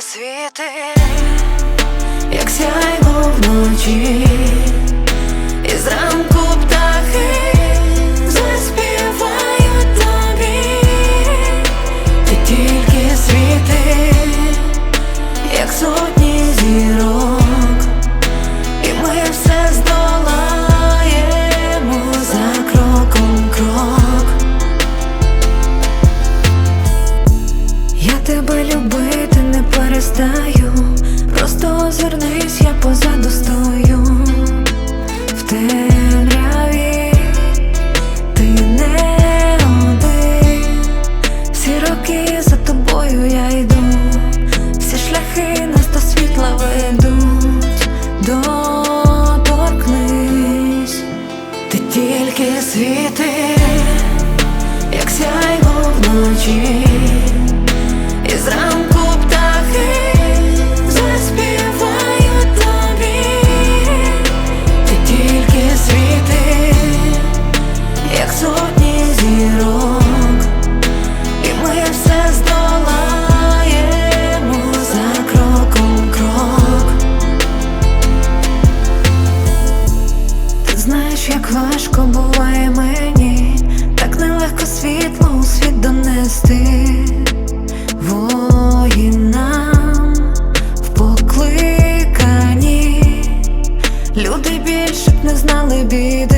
світи, як сяйво вночі, і зранку птахи заспівають тобі, тільки світи, як сотні зірок, і ми все здолаємо за кроком крок. Я тебе любити перестаю, просто озирнись, я позаду стою. В темряві, ти не один, всі роки за тобою я йду, всі шляхи нас до світла ведуть, доторкнись, ти тільки світи, як сяйво вночі. Буває мені, так нелегко світло у світ донести. Воїнам в покликанні. Люди більше б не знали біди,